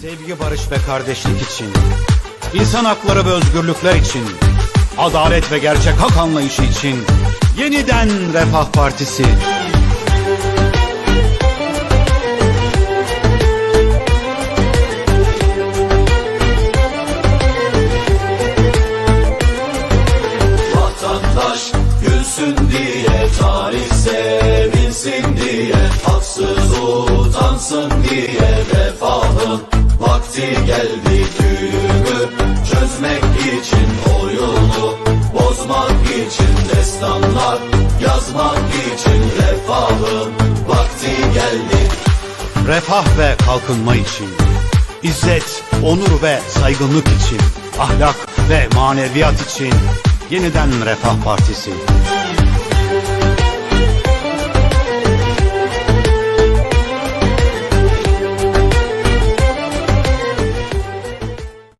Sevgi, barış ve kardeşlik için, insan hakları ve özgürlükler için, adalet ve gerçek hak anlayışı için yeniden Refah Partisi. Vatandaş gülsün diye Tarih sevinsin diye Haksız utansın diye Refahın vakti geldi Düğümü çözmek için Oyunu bozmak için Destanlar yazmak için Refahın vakti geldi Refah ve kalkınma için, izzet, onur ve saygınlık için, ahlak ve maneviyat için yeniden Refah Partisi.